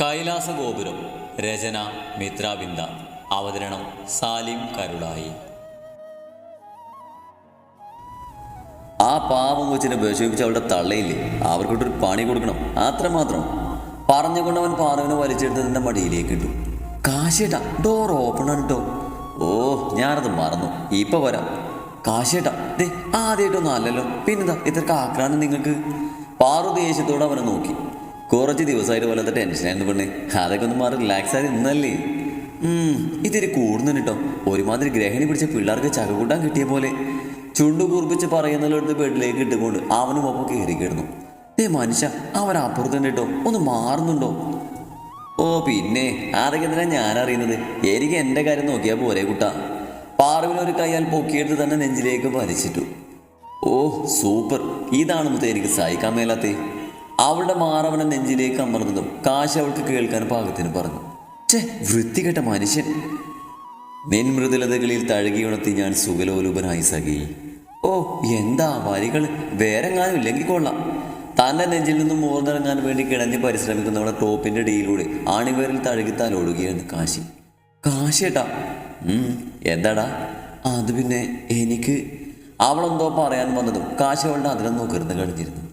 കൈലാസ ഗോപുരം രചന മിത്രാബിന്ദ അവതരണം സാലിം കരുളായി. ആ പാവം കൊച്ചിനെ വിഷമിപ്പിച്ച് അവളുടെ തള്ളയില്ലേ? അവർക്കിട്ടൊരു പണി കൊടുക്കണം. അത്രമാത്രം. പറഞ്ഞുകൊണ്ട് അവൻ പാറവിനെ വലിച്ചെടുത്തതിന്റെ മടിയിലേക്ക് ഇട്ടു. കാശേട്ടാ ഡോർ ഓപ്പൺ ആണ് ഓ ഞാനത് മറന്നു. ഇപ്പൊ വരാം. കാശേട്ടാ ദേ ആദ്യമായിട്ടൊന്നും അല്ലല്ലോ. പിന്നെന്താ ഇത്രക്ക് ആക്രാന്തം നിങ്ങൾക്ക്? പാറു ദേഷ്യത്തോടെ അവനെ നോക്കി. കുറച്ച് ദിവസമായിട്ട് പോലത്തെ ടെൻഷനായിരുന്നു പെണ്ണ്. അതൊക്കെ ഒന്ന് മാറി റിലാക്സ് ആയി നിന്നല്ലേ. ഇതിരി കൂടുന്നുണ്ട് കേട്ടോ. ഒരുമാതിരി ഗ്രഹിണി പിടിച്ച പിള്ളേർക്ക് ചകകൂട്ടാൻ കിട്ടിയ പോലെ. ചുണ്ടു കുറിപ്പിച്ച് പറയുന്നതിലെടുത്ത് ബെഡിലേക്ക് ഇട്ടുകൊണ്ട് അവനും ഒപ്പം കയറി കിടന്നു. ഏ മനുഷ്യ അവൻ അപ്പുറത്തുണ്ട് കേട്ടോ. ഒന്ന് മാറുന്നുണ്ടോ? ഓ പിന്നെ അതൊക്കെ എന്തിനാ ഞാൻ അറിയുന്നത് എനിക്ക് എന്റെ കാര്യം നോക്കിയാൽ പോരെ കുട്ടാ. പാറുവിനൊരു കൈയാൽ പൊക്കിയെടുത്ത് തന്നെ നെഞ്ചിലേക്ക് വലിച്ചിട്ടു. ഓ സൂപ്പർ. ഇതാണ് എനിക്ക് സഹിക്കാൻ മേലാത്തേ. അവളുടെ മാറവനെ നെഞ്ചിലേക്ക് അമർന്നതും കാശ് അവൾക്ക് കേൾക്കാൻ പാകത്തിന് പറഞ്ഞു. ചേ വൃത്തികെട്ട മനുഷ്യൻ. നിൻ തഴുകി തഴുകിയുണർത്തി ഞാൻ സുഖലോലുപനായി സഖി. ഓ എന്താ വരികൾ? വേറെങ്ങാനും ഇല്ലെങ്കിൽ കൊള്ളാം. തന്റെ നെഞ്ചിൽ നിന്നും മോർന്നിറങ്ങാൻ വേണ്ടി കിടഞ്ഞ് പരിശ്രമിക്കുന്നവളെ ടോപ്പിന്റെ ഇടയിലൂടെ ആണിവേറിൽ തഴുകിത്താൽ ഓടുകയാണ് കാശി. കാശിയേട്ടാ ഉം, എന്താടാ? അത് പിന്നെ എനിക്ക് അവളെന്തോ പറയാൻ വന്നതും കാശി അവളുടെ അതിനെ നോക്കിരുന്ന് കഴിഞ്ഞിരുന്നു.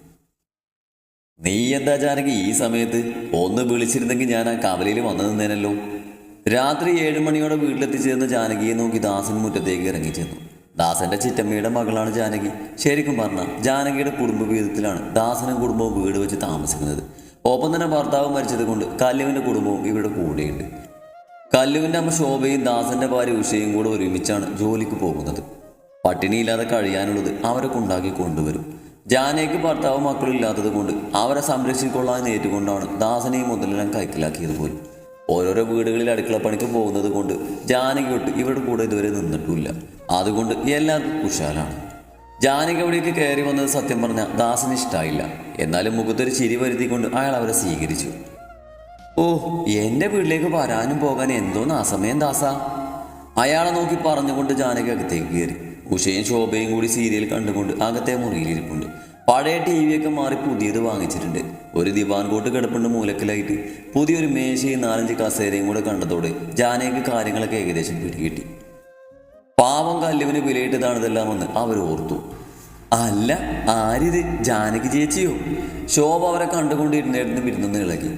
നീ എന്താ ജാനകി ഈ സമയത്ത്? ഒന്ന് വിളിച്ചിരുന്നെങ്കിൽ ഞാൻ ആ കവലയിൽ വന്നു നിന്നേനല്ലോ. രാത്രി ഏഴ് മണിയോടെ വീട്ടിലെത്തിച്ചേർന്ന ജാനകിയെ നോക്കി ദാസൻ മുറ്റത്തേക്ക് ഇറങ്ങി ചെന്നു. ദാസന്റെ ചിറ്റമ്മയുടെ മകളാണ് ജാനകി. ശരിക്കും പറഞ്ഞ ജാനകിയുടെ കുടുംബ വീതത്തിലാണ് ദാസനും കുടുംബവും വീട് വെച്ച് താമസിക്കുന്നത്. ഒപ്പം തന്നെ ഭർത്താവ് മരിച്ചത് കൊണ്ട് കല്ലുവിന്റെ കുടുംബവും ഇവിടെ കൂടെയുണ്ട്. കല്ലുവിന്റെ അമ്മ ശോഭയും ദാസന്റെ ഭാര്യ ഉഷയും കൂടെ ഒരുമിച്ചാണ് ജോലിക്ക് പോകുന്നത്. പട്ടിണിയില്ലാതെ കഴിയാനുള്ളത് അവരെ കൊണ്ടാക്കി കൊണ്ടുവരും. ജാനയ്ക്ക് ഭർത്താവ് മക്കളില്ലാത്തത് കൊണ്ട് അവരെ സംരക്ഷിക്കൊള്ളാൻ ഏറ്റുകൊണ്ടാണ് ദാസനെയും മുതലെല്ലാം കൈക്കലാക്കിയത് പോലും. ഓരോരോ വീടുകളിൽ അടുക്കളപ്പണിക്ക് പോകുന്നത് കൊണ്ട് ജാനകി തൊട്ട് ഇവരുടെ കൂടെ ഇതുവരെ നിന്നിട്ടില്ല അതുകൊണ്ട് എല്ലാവർക്കും കുശാലാണ്. ജാനകി അവിടേക്ക് കയറി വന്നത് സത്യം പറഞ്ഞ ദാസന് ഇഷ്ടമായില്ല എന്നാലും മുഖത്തൊരു ചിരി വരുത്തിക്കൊണ്ട് അയാൾ അവരെ സ്വീകരിച്ചു. ഓ എന്റെ വീട്ടിലേക്ക് വരാനും പോകാനും എന്തോന്ന് അസമയം ദാസ. അയാളെ നോക്കി പറഞ്ഞുകൊണ്ട് ജാനകി അകത്തേക്ക് കയറി. ഉഷയും ശോഭയും കൂടി സീരിയൽ കണ്ടുകൊണ്ട് അകത്തെ മുറിയിലിരിപ്പുണ്ട്. പഴയ ടി വിയൊക്കെ മാറി പുതിയത് വാങ്ങിച്ചിട്ടുണ്ട്. ഒരു ദിവാൻ കോട്ട് കിടപ്പുണ്ട് മൂലക്കിലായിട്ട്. പുതിയൊരു മേശയും നാലഞ്ച് കസേരയും കൂടെ കണ്ടതോടെ ജാനയ്ക്ക് കാര്യങ്ങളൊക്കെ ഏകദേശം പിടികിട്ടി. പാവം കല്ലുവിന് വിലയിട്ടതാണിതെല്ലാമെന്ന് അവർ ഓർത്തു. അല്ല ആരിത്? ജാനകി ചേച്ചിയോ? ശോഭ അവരെ കണ്ടുകൊണ്ട് കണ്ടുകൊണ്ടിരുന്നായിരുന്നു വിരുന്നൊന്ന് ഇളകി.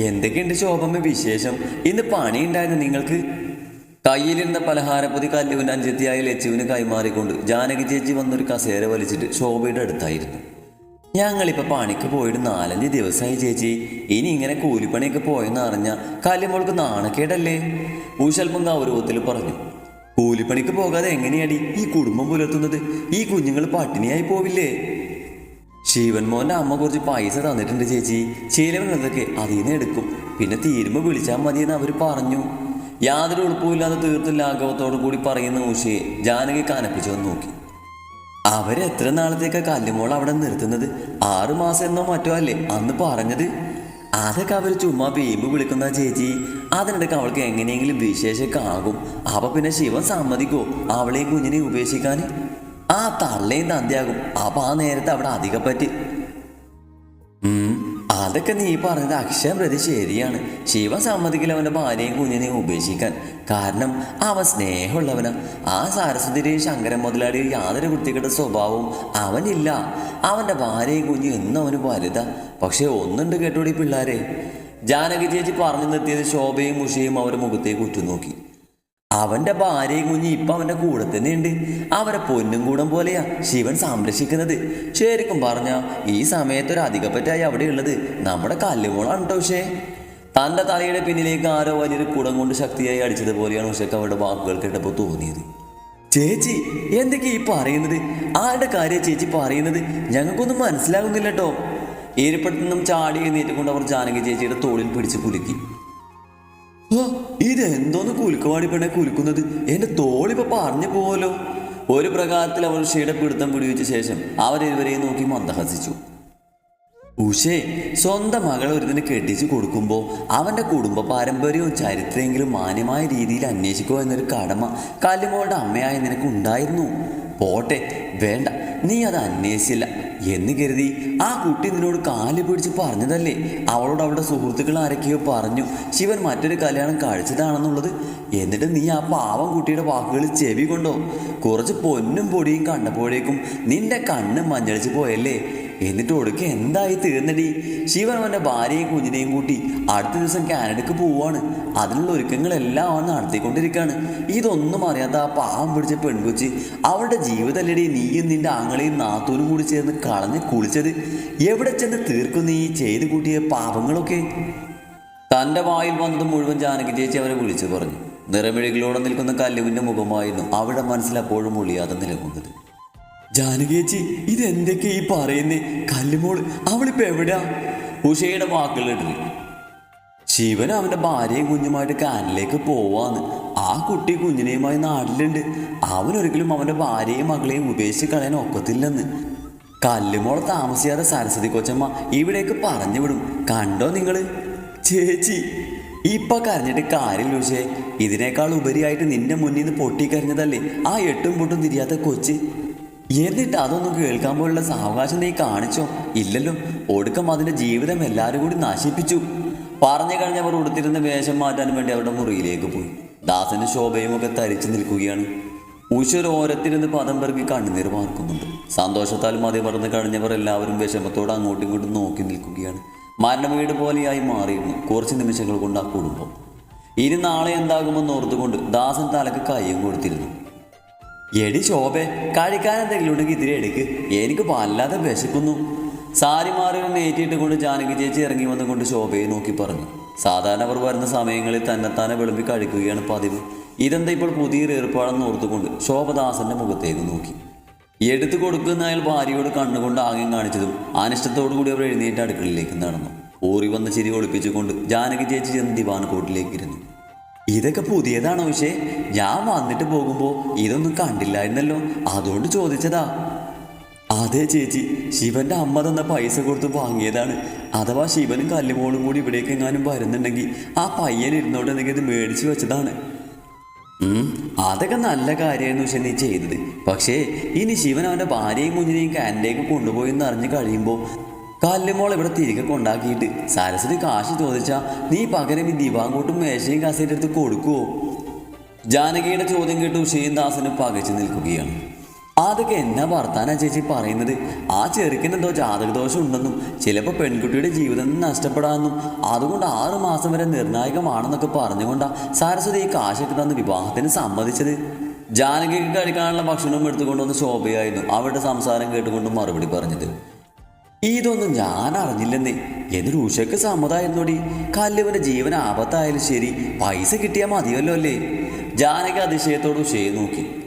എന്തൊക്കെയുണ്ട് ശോഭമ്മ വിശേഷം? ഇന്ന് പണിയുണ്ടായിരുന്നു നിങ്ങൾക്ക്? കയ്യിലിരുന്ന പലഹാരപ്പൊതി കല്ലുവിന്റെ അഞ്ചെത്തിയായ ലച്ചുവിന് കൈമാറിക്കൊണ്ട് ജാനകി ചേച്ചി വന്നൊരു കസേര വലിച്ചിട്ട് ശോഭയുടെ അടുത്തായിരുന്നു. ഞങ്ങളിപ്പോൾ പണിക്ക് പോയിട്ട് നാലഞ്ച് ദിവസമായി ചേച്ചി. ഇനി ഇങ്ങനെ കൂലിപ്പണിയൊക്കെ പോയെന്ന് അറിഞ്ഞാൽ കല്ലുമോൾക്ക് നാണക്കേടല്ലേ? ഊശൽപ്പം ഗൗരവത്തിൽ പറഞ്ഞു. കൂലിപ്പണിക്ക് പോകാതെ എങ്ങനെയാടി ഈ കുടുംബം പുലർത്തുന്നത്? ഈ കുഞ്ഞുങ്ങൾ പട്ടിണിയായി പോവില്ലേ? ശിവൻ മോന്റെ അമ്മ കുറച്ച് പൈസ തന്നിട്ടുണ്ട് ചേച്ചി. ചിലവിനതൊക്കെ അതിൽ നിന്ന് എടുക്കും. പിന്നെ തീരുമ്പോൾ വിളിച്ചാൽ മതിയെന്ന് അവർ പറഞ്ഞു. യാതൊരു ഉറപ്പുമില്ലാതെ തീർത്തും ലാഘവത്തോടു കൂടി പറയുന്ന ഉഷയെ ജാനകി കാനപ്പിച്ചു വന്ന് നോക്കി. അവരെത്ര നാളത്തേക്കാ കല്ലുമോൾ അവിടെ നിർത്തുന്നത്? ആറു മാസം എന്നോ മറ്റോ അല്ലേ? അന്ന് പറഞ്ഞത്? അതൊക്കെ അവർ ചുമ്മാ വീമ്പ് വിളിക്കുന്ന ചേച്ചി. അതിനിടയ്ക്ക് അവൾക്ക് എങ്ങനെയെങ്കിലും വിശേഷമൊക്കെ ആകും. അപ്പൊ പിന്നെ ശിവൻ സമ്മതിക്കോ അവളെയും കുഞ്ഞിനെ ഉപേക്ഷിക്കാൻ ആ തള്ളയും തന്തിയാകും. അപ്പൊ ആ നേരത്തെ അവിടെ അധികം പറ്റി അതൊക്കെ നീ പറഞ്ഞത് അക്ഷയം പ്രതി ശരിയാണ്. ശിവൻ സമ്മതിക്കില്ല അവന്റെ ഭാര്യയും കുഞ്ഞിനെയും ഉപേക്ഷിക്കാൻ. കാരണം അവൻ സ്നേഹമുള്ളവനാ. ആ സരസ്വതിയുടെയും ശങ്കരൻ മുതലാളിയും യാതൊരു കുട്ടികളുടെ സ്വഭാവവും അവനില്ല. അവന്റെ ഭാര്യയും കുഞ്ഞും എന്നും അവന് വലുതാ. പക്ഷേ ഒന്നുണ്ട് കേട്ടോടി പിള്ളാരെ. ജാനകി ചേച്ചി പറഞ്ഞു നിർത്തിയത് ശോഭയും മുഷയും അവരുടെ മുഖത്തേക്ക് ഉറ്റുനോക്കി. അവന്റെ ഭാര്യയും കുഞ്ഞി ഇപ്പൊ അവന്റെ കൂടെ തന്നെയുണ്ട്. അവരെ പൊന്നും കൂടം പോലെയാ ശിവൻ സംരക്ഷിക്കുന്നത്. ശരിക്കും പറഞ്ഞ ഈ സമയത്ത് ഒരു അധികപ്പറ്റായി അവിടെ ഉള്ളത് നമ്മുടെ കല്ലുമോളാണ് കേട്ടോ ഉഷേ. തന്റെ തലയുടെ പിന്നിലേക്ക് ആരോ വലിയൊരു കുടം കൊണ്ട് ശക്തിയായി അടിച്ചതുപോലെയാണ് ഉഷയ്ക്ക് അവരുടെ വാക്കുകൾ കേട്ടപ്പോൾ തോന്നിയത്. ചേച്ചി എന്തൊക്കെയാ ഈ പറയുന്നത്? ആരുടെ കാര്യം ചേച്ചി പറയുന്നത്? ഞങ്ങൾക്കൊന്നും മനസ്സിലാകുന്നില്ല കേട്ടോ ഏരിപ്പത്തിൽ നിന്നും ചാടി എഴുന്നേറ്റുകൊണ്ട് അവർ ജാനകി ചേച്ചിയുടെ തോളിൽ പിടിച്ച് കുലുക്കി. ഇതെന്തോന്ന് കുലുക്കുവാടി പെണ്ണെ കുലുക്കുന്നത്? എന്റെ തോളിപ്പൊ പറഞ്ഞു പോവല്ലോ. ഒരു പ്രകാരത്തിൽ അവൾ ഉഷയുടെ പിടുത്തം പിടിവെച്ച ശേഷം അവരിവരെയും നോക്കി മന്ദഹസിച്ചു. ഉഷേ സ്വന്തം മകൾ ഒരുതിനെ കെട്ടിച്ചു കൊടുക്കുമ്പോൾ അവന്റെ കുടുംബ പാരമ്പര്യവും ചരിത്രമെങ്കിലും മാന്യമായ രീതിയിൽ അന്വേഷിക്കുക എന്നൊരു കടമ കല്ലുമോളുടെ അമ്മയായ നിനക്ക് ഉണ്ടായിരുന്നു. പോട്ടെ വേണ്ട. നീ അത് അന്വേഷിച്ചില്ല. എന്ന് കരുതി ആ കുട്ടി നിന്നോട് കാൽ പിടിച്ച് പറഞ്ഞതല്ലേ? അവളോട് അവളുടെ സുഹൃത്തുക്കൾ ആരൊക്കെയോ പറഞ്ഞു ശിവൻ മറ്റൊരു കല്യാണം കഴിച്ചതാണെന്നുള്ളത്. എന്നിട്ട് നീ ആ പാവം കുട്ടിയുടെ വാക്കുകൾ ചെവി കൊണ്ടോ? കുറച്ച് പൊന്നും പൊടിയും കണ്ടപ്പോഴേക്കും നിന്റെ കണ്ണ് മഞ്ഞളിച്ച് പോയല്ലേ? എന്നിട്ട് ഒടുക്ക എന്തായി തീർന്നടി? ശിവൻ അവന്റെ ഭാര്യയും കുഞ്ഞിനെയും കൂട്ടി അടുത്ത ദിവസം കാനഡയ്ക്ക് പോവാണ്. അതിനുള്ള ഒരുക്കങ്ങളെല്ലാം അവൻ നടത്തിക്കൊണ്ടിരിക്കുകയാണ് ഇതൊന്നും അറിയാത്ത ആ പാവം പിടിച്ച പെൺകൊച്ചി അവളുടെ ജീവിതമല്ലടി നീയും നിന്റെ ആങ്ങളെയും നാത്തൂനും കൂടി ചേർന്ന് കളഞ്ഞ് കുളിച്ചത്. എവിടെ ചെന്ന് തീർക്കും നീ ചെയ്തു കൂട്ടിയ പാപങ്ങളൊക്കെ? തന്റെ വായിൽ വന്നത് മുഴുവൻ ജാനകി ചേച്ചി അവരെ വിളിച്ചു പറഞ്ഞു. നിറമിഴികളോടെ നിൽക്കുന്ന കല്ലുവിന്റെ മുഖമായിരുന്നു അവിടെ മനസ്സിൽ അപ്പോഴും ഒളിയാതെ നിലകൊണ്ടത്. ജാനകേച്ചി ഇതെന്തൊക്കെ ഈ പറയുന്നേ? കല്ലുമോൾ അവളിപ്പോ എവിടെയാ ഉഷയുടെ വാക്കുകൾ ഇട്ടില്ല ശിവൻ അവന്റെ ഭാര്യയും കുഞ്ഞുമായിട്ട് കാനിലേക്ക് പോവാന്ന്. ആ കുട്ടി കുഞ്ഞിനെയുമായി നാട്ടിലുണ്ട്. അവൻ അവന്റെ ഭാര്യയും മകളെയും ഉപേക്ഷിച്ച് കളയാൻ ഒക്കത്തില്ലെന്ന്. കല്ലുമോൾ താമസിയാതെ സരസ്വതി കൊച്ചമ്മ ഇവിടേക്ക് പറഞ്ഞു വിടും. കണ്ടോ നിങ്ങൾ? ചേച്ചി ഇപ്പൊ കരഞ്ഞിട്ട് കാര്യമില്ല പക്ഷേ ഇതിനേക്കാൾ ഉപരിയായിട്ട് നിന്റെ മുന്നിൽ നിന്ന് പൊട്ടിക്കരഞ്ഞതല്ലേ? ആ എട്ടും പൊട്ടും തിരിയാത്ത കൊച്ച്. എന്നിട്ട് അതൊന്നും കേൾക്കാൻ പോലുള്ള സാവകാശം നീ കാണിച്ചോ? ഇല്ലല്ലോ. ഒടുക്കം അതിന്റെ ജീവിതം എല്ലാവരും കൂടി നശിപ്പിച്ചു. പറഞ്ഞു കഴിഞ്ഞവർ ഉടുത്തിരുന്ന വേഷം മാറ്റാൻ വേണ്ടി അവരുടെ മുറിയിലേക്ക് പോയി. ദാസന്റെ ശോഭയും ഒക്കെ തരിച്ചു നിൽക്കുകയാണ്. ഉഷർ ഓരത്തിരുന്ന് പദം പെറുകി കണ്ണുനീർ വാർക്കുന്നുണ്ട്. സന്തോഷത്താൽ മതി പറന്ന് കഴിഞ്ഞവർ എല്ലാവരും വിഷമത്തോടെ അങ്ങോട്ടും ഇങ്ങോട്ടും നോക്കി നിൽക്കുകയാണ്. മരണവീട് പോലെയായി മാറിയിരുന്നു കുറച്ച് നിമിഷങ്ങൾ കൊണ്ട് ആ കുടുംബം. ഇനി നാളെ എന്താകുമെന്ന് ഓർത്തുകൊണ്ട് ദാസൻ തലക്ക് കയ്യും കൊടുത്തിരുന്നു. എടി ശോഭെ കഴിക്കാൻ എന്തെങ്കിലും ഉണ്ടെങ്കിൽ ഇതിരെ എടുക്ക്. എനിക്ക് വല്ലാതെ വിശക്കുന്നു. സാരി മാറിയൊന്ന് ഏറ്റിട്ട് കൊണ്ട് ജാനകി ചേച്ചി ഇറങ്ങി വന്നുകൊണ്ട് ശോഭയെ നോക്കി പറഞ്ഞു. സാധാരണ അവർ വരുന്ന സമയങ്ങളിൽ തന്നെത്താനെ വിളമ്പി കഴിക്കുകയാണ് പതിവ്. ഇതെന്താ ഇപ്പോൾ പുതിയൊരു ഏർപ്പാടെന്ന് ഓർത്തുകൊണ്ട് ശോഭദാസന്റെ മുഖത്തേക്ക് നോക്കി. എടുത്തു കൊടുക്കുന്ന അയാൾ ഭാര്യയോട് കണ്ണുകൊണ്ട് ആകെ കാണിച്ചതും അനിഷ്ടത്തോടു കൂടി അവർ എഴുന്നേറ്റ് അടുക്കളയിലേക്ക് നടന്നു. ഊറി വന്ന ചിരി ഒളിപ്പിച്ചുകൊണ്ട് ജാനകി ചേച്ചി ചെന്ന് ദിവാൻ കോട്ടിലേക്ക് ഇരുന്നു ഇതൊക്കെ പുതിയതാണോ പക്ഷേ ഞാൻ വന്നിട്ട് പോകുമ്പോൾ ഇതൊന്നും കണ്ടില്ലായിരുന്നല്ലോ അതുകൊണ്ട് ചോദിച്ചതാ. അതെ ചേച്ചി ശിവന്റെ അമ്മ തന്ന പൈസ കൊടുത്ത് വാങ്ങിയതാണ്. അഥവാ ശിവനും കല്ലുമോളും കൂടി ഇവിടേക്ക് എങ്ങാനും വരുന്നുണ്ടെങ്കിൽ ആ പയ്യൻ ഇരുന്നോട്ട് എന്തെങ്കിലും ഇത് മേടിച്ചു വെച്ചതാണ്. അതൊക്കെ നല്ല കാര്യമായിരുന്നു പക്ഷെ നീ ചെയ്തത്. പക്ഷേ ഇനി ശിവൻ അവന്റെ ഭാര്യയും കുഞ്ഞിനെയും കാനിലേക്ക് കൊണ്ടുപോയി എന്ന് അറിഞ്ഞു കഴിയുമ്പോൾ കല്ലുമോൾ ഇവിടെ തിരികെ കൊണ്ടാക്കിയിട്ട്. സരസ്വതി കാശ് ചോദിച്ചാ നീ പകരം ഈ ദിവാങ്കോട്ടും മേശയും കസേര എടുത്ത് കൊടുക്കുവോ ജാനകിയുടെ ചോദ്യം കേട്ടു ഉഷയും ദാസനും പകച്ചു നിൽക്കുകയാണ്. അതൊക്കെ എന്നാ വർത്താനാ ചേച്ചി പറയുന്നത്? ആ ചെറുക്കന് എന്തോ ജാതകദോഷം ഉണ്ടെന്നും ചിലപ്പോൾ പെൺകുട്ടിയുടെ ജീവിതം നഷ്ടപ്പെടാമെന്നും അതുകൊണ്ട് ആറു മാസം വരെ നിർണായകമാണെന്നൊക്കെ പറഞ്ഞുകൊണ്ടാ സരസ്വതി ഈ കാശൊക്കെ തന്ന് വിവാഹത്തിന് സമ്മതിച്ചത്. ജാനകിക്ക് കഴിക്കാനുള്ള ഭക്ഷണവും എടുത്തുകൊണ്ടുവന്ന് ശോഭയായിരുന്നു അവരുടെ സംസാരം കേട്ടുകൊണ്ട് മറുപടി പറഞ്ഞത്. ഇതൊന്നും ഞാൻ അറിഞ്ഞില്ലെന്നേ എന്നൊരു ഉഷയ്ക്ക് സമ്മതമായിരുന്നോടി കല്ലുവിന്റെ ജീവൻ ആപത്തായാലും ശരി പൈസ കിട്ടിയാൽ മതിയല്ലോ അല്ലേ? ജാനക അതിശയത്തോട് ഉഷയെ നോക്കി.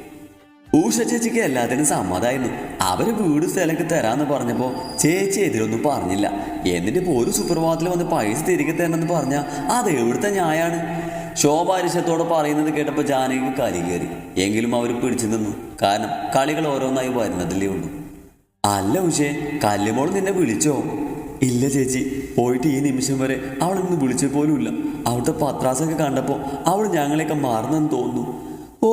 ഊഷ ചേച്ചിക്ക് എല്ലാത്തിനും സമ്മതമായിരുന്നു അവർ വീട് സ്ഥലമൊക്കെ തരാന്ന് പറഞ്ഞപ്പോൾ ചേച്ചി എതിരൊന്നും പറഞ്ഞില്ല. എന്നിട്ട് ഇപ്പോൾ ഒരു സുപ്രഭാതത്തിൽ വന്ന് പൈസ തിരികെ തരണമെന്ന് പറഞ്ഞാൽ അത് എവിടുത്തെ ന്യായാണ്? ശോഭാരിശത്തോടെ പറയുന്നത് കേട്ടപ്പോൾ ജാനകിക്ക് കലി കയറി. എങ്കിലും അവർ പിടിച്ചു നിന്നു. കാരണം കളികൾ ഓരോന്നായി വരുന്നതിലേ ഉള്ളൂ. അല്ല ഉഷേ കല്ലുമോൾ നിന്നെ വിളിച്ചോ? ഇല്ല ചേച്ചി പോയിട്ട് ഈ നിമിഷം വരെ അവൾ ഇന്ന് പോലും പോലുമില്ല. അവിടുത്തെ പത്രാസൊക്കെ കണ്ടപ്പോൾ അവൾ ഞങ്ങളെയൊക്കെ മാറണമെന്ന് തോന്നുന്നു. ഓ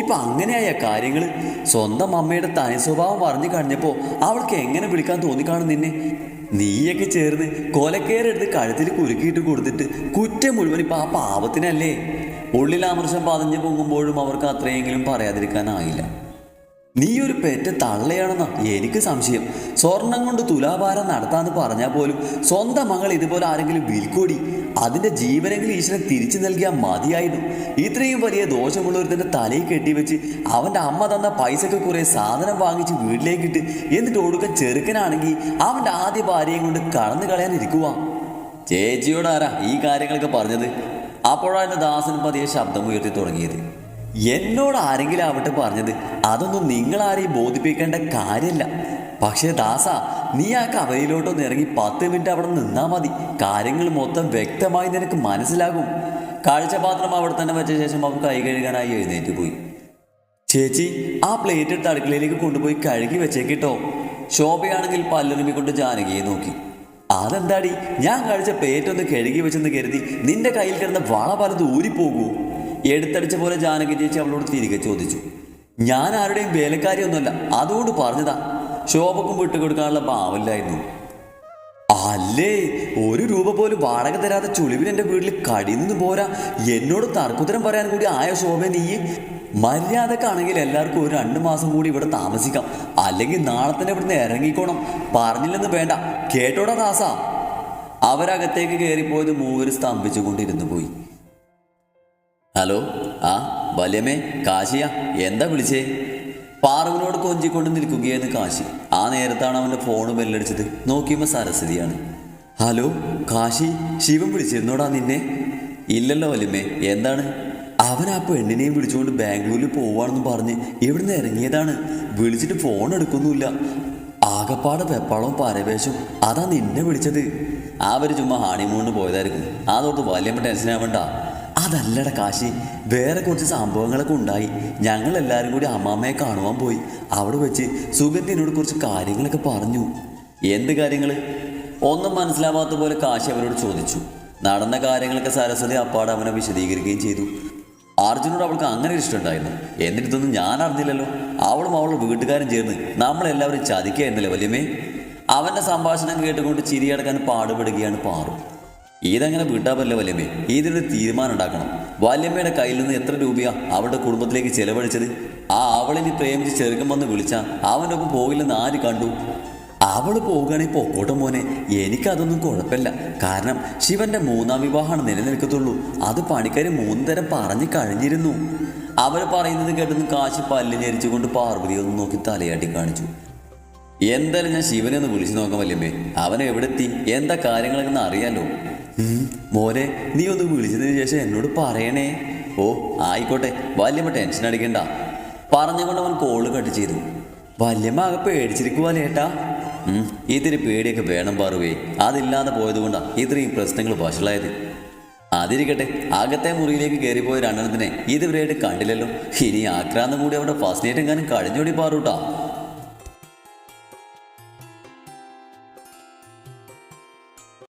ഇപ്പൊ അങ്ങനെയായ കാര്യങ്ങൾ സ്വന്തം അമ്മയുടെ തനി സ്വഭാവം പറഞ്ഞു കഴിഞ്ഞപ്പോൾ അവൾക്ക് എങ്ങനെ വിളിക്കാൻ തോന്നിക്കാണും നിന്നെ? നീയൊക്കെ ചേർന്ന് കൊലക്കേറെടുത്ത് കഴുത്തിൽ കുരുക്കിയിട്ട് കൊടുത്തിട്ട് കുറ്റം മുഴുവൻ ഇപ്പം ആ പാപത്തിനല്ലേ? ഉള്ളിൽ ആമർശം പതഞ്ഞു പൊങ്ങുമ്പോഴും അവർക്ക് അത്രയെങ്കിലും പറയാതിരിക്കാനായില്ല. നീ ഒരു പെറ്റ തള്ളയാണെന്നാ എനിക്ക് സംശയം. സ്വർണം കൊണ്ട് തുലാഭാരം നടത്താന്ന് പറഞ്ഞാൽ പോലും സ്വന്തം മകൾ ഇതുപോലെ ആരെങ്കിലും വിൽക്കൂടി? അതിന്റെ ജീവനെങ്കിലും ഈശ്വരൻ തിരിച്ചു നൽകിയാൽ മതിയായിരുന്നു. ഇത്രയും വലിയ ദോഷമുള്ളൊരുത്തന്റെ തലയിൽ കെട്ടിവെച്ച് അവന്റെ അമ്മ തന്ന പൈസക്ക് കുറേ സാധനം വാങ്ങിച്ച് വീട്ടിലേക്ക് ഇട്ട് എന്നിട്ട് ഒടുക്കം ചെറുക്കനാണെങ്കിൽ അവന്റെ ആദ്യ ഭാര്യയും കൊണ്ട് കടന്നു കളയാനിരിക്കുക ചേച്ചിയോടാരാ ഈ കാര്യങ്ങളൊക്കെ പറഞ്ഞത്? അപ്പോഴാണ് ദാസൻ പതിയെ ശബ്ദം ഉയർത്തി തുടങ്ങിയത്. എന്നോട് ആരെങ്കിലും ആവട്ടെ പറഞ്ഞത് അതൊന്നും നിങ്ങളാരെയും ബോധിപ്പിക്കേണ്ട കാര്യമില്ല പക്ഷേ ദാസ നീ ആ കവയിലോട്ടൊന്ന് ഇറങ്ങി പത്ത് മിനിറ്റ് അവിടെ നിന്നാൽ മതി. കാര്യങ്ങൾ മൊത്തം വ്യക്തമായി നിനക്ക് മനസ്സിലാകും. കാഴ്ചപാത്രം അവിടെ തന്നെ വെച്ച ശേഷം അവൻ കൈ കഴുകാനായി എഴുന്നേറ്റ് പോയി. ചേച്ചി ആ പ്ലേറ്റ് എടുത്ത് അടുക്കളയിലേക്ക് കൊണ്ടുപോയി കഴുകി വെച്ചേക്കിട്ടോ. ശോഭയാണെങ്കിൽ പല്ലറിമി കൊണ്ട് ജാനകിയെ നോക്കി. അതെന്താടി? ഞാൻ കഴിച്ച പ്ലേറ്റ് ഒന്ന് കഴുകി വെച്ചെന്ന് കരുതി നിന്റെ കയ്യിൽ കിടന്ന വള പലത് ഊരിപ്പോകുമോ എടുത്തടിച്ച പോലെ ജാനകി ചേച്ചി അവളോട് തിരികെ ചോദിച്ചു. ഞാൻ ആരുടെയും വേലക്കാരിയൊന്നുമല്ല. അതുകൊണ്ട് പറഞ്ഞതാ. ശോഭക്കും വിട്ടുകൊടുക്കാനുള്ള ഭാവമില്ലായിരുന്നു അല്ലേ? ഒരു രൂപ പോലും വാടക തരാതെ ചുളിവിന് എന്റെ വീട്ടിൽ കടിന്ന് പോരാ. എന്നോട് തർക്കുത്തരം പറയാൻ കൂടി ആയ ശോഭ നീ? മര്യാദക്കാണെങ്കിൽ എല്ലാവർക്കും ഒരു രണ്ട് മാസം കൂടി ഇവിടെ താമസിക്കാം. അല്ലെങ്കിൽ നാളെ തന്നെ ഇവിടുന്ന് ഇറങ്ങിക്കോണം. പറഞ്ഞില്ലെന്ന് വേണ്ട. കേട്ടോടാ ദാസ. അവരകത്തേക്ക് കയറിപ്പോയത് മൂവര് സ്തംഭിച്ചുകൊണ്ടിരുന്നു പോയി. ഹലോ ആ വലിയമ്മേ കാശിയ എന്താ വിളിച്ചേ? പാറുവിനോട് കൊഞ്ചിക്കൊണ്ട് നിൽക്കുകയായിരുന്നു കാശി. ആ നേരത്താണ് അവന്റെ ഫോൺ ബെല്ലടിച്ചത്. നോക്കിയപ്പോൾ സരസ്വതിയാണ്. ഹലോ കാശി ശിവൻ വിളിച്ചിരുന്നോടാ നിന്നെ? ഇല്ലല്ലോ വല്യമ്മേ എന്താണ്? അവൻ ആ പെണ്ണിനെയും വിളിച്ചുകൊണ്ട് ബാംഗ്ലൂരിൽ പോവാണെന്ന് പറഞ്ഞ് ഇവിടുന്ന് ഇറങ്ങിയതാണ്. വിളിച്ചിട്ട് ഫോൺ എടുക്കുന്നുമില്ല. ആകപ്പാട് വെപ്പാളവും പരവേശവും. അതാ നിന്നെ വിളിച്ചത്. അവർ ചുമ്മാ ഹണിമൂണിന് പോയതായിരിക്കും. അതോർത്ത് വല്യമ്മ ടെൻഷൻ ആവണ്ട. അതല്ലട കാശി. വേറെ കുറച്ച് സംഭവങ്ങളൊക്കെ ഉണ്ടായി. ഞങ്ങൾ എല്ലാവരും കൂടി അമ്മാമ്മയെ കാണുവാൻ പോയി. അവിടെ വെച്ച് സുഗന്ധി എന്നോട് കുറച്ച് കാര്യങ്ങളൊക്കെ പറഞ്ഞു. എന്ത് കാര്യങ്ങൾ ഒന്നും മനസ്സിലാവാത്ത പോലെ കാശി അവരോട് ചോദിച്ചു. നടന്ന കാര്യങ്ങളൊക്കെ സരസ്വതി അപ്പാട് അവനെ വിശദീകരിക്കുകയും ചെയ്തു. അർജുനോട് അവൾക്ക് അങ്ങനെ ഇഷ്ടമുണ്ടായിരുന്നു എന്നിട്ടൊന്നും ഞാൻ അറിഞ്ഞില്ലല്ലോ. അവളും അവളുടെ വീട്ടുകാരും ചേർന്ന് നമ്മളെല്ലാവരും ചതിക്കുക എന്നല്ലേ വലിയമേ അവന്റെ സംഭാഷണം കേട്ടുകൊണ്ട് ചിരിയടക്കാൻ പാടുപെടുകയാണ് പാറു. ഇതങ്ങനെ വീട്ടാപല്ല വല്യമ്മേ? ഇതിനൊരു തീരുമാനം ഉണ്ടാക്കണം? വല്യമ്മയുടെ കയ്യിൽ നിന്ന് എത്ര രൂപയാ അവളുടെ കുടുംബത്തിലേക്ക് ചെലവഴിച്ചത്? ആ അവളിനി പ്രേമിച്ച് ചെറുക്കം വന്ന് വിളിച്ചാ അവന്റെ ഒപ്പം പോകില്ലെന്ന് ആര് കണ്ടു? അവൾ പോകുകയാണെങ്കിൽ പൊക്കോട്ടെ മോനെ. എനിക്കതൊന്നും കുഴപ്പമില്ല. കാരണം ശിവന്റെ മൂന്നാം വിവാഹമാണ് നിലനിൽക്കത്തുള്ളൂ. അത് പണിക്കാർ മൂന്ന് തരം പറഞ്ഞു കഴിഞ്ഞിരുന്നു. അവർ പറയുന്നത് കേട്ടെന്ന് കാശി പല്ല് ഞെരിച്ചുകൊണ്ട് പാർവതി ഒന്ന് നോക്കി തലയാട്ടി കാണിച്ചു. എന്തായാലും ഞാൻ ശിവനെ ഒന്ന് വിളിച്ചു നോക്കാൻ വല്യമ്മേ. അവൻ എവിടെ എത്തി എന്താ കാര്യങ്ങളൊക്കെ അറിയാലോ. മോനെ നീ ഒന്ന് വിളിച്ചതിന് ശേഷം എന്നോട് പറയണേ. ഓ ആയിക്കോട്ടെ വല്യമ്മ ടെൻഷൻ അടിക്കണ്ട. പറഞ്ഞുകൊണ്ട് അവൻ കോൾ കട്ട് ചെയ്തു. വല്യമ്മ ആകെ പേടിച്ചിരിക്കുവാലേ ഏട്ടാ? ഇത്തിരി പേടിയൊക്കെ വേണം പാറുവേ. അതില്ലാതെ പോയതുകൊണ്ടാണ് ഇത്രയും പ്രശ്നങ്ങൾ വഷളായത്. അതിരിക്കട്ടെ അകത്തെ മുറിയിലേക്ക് കയറിപ്പോയ രണ്ടെണ്ണത്തിനെ ഇതുവരെയായിട്ട് കണ്ടില്ലല്ലോ. ഇനി ആക്രാന്തം കൂടി അവിടെ ഫസ്റ്റ് നൈറ്റ് എങ്ങാനും കഴിഞ്ഞോടി പാറൂട്ടാ.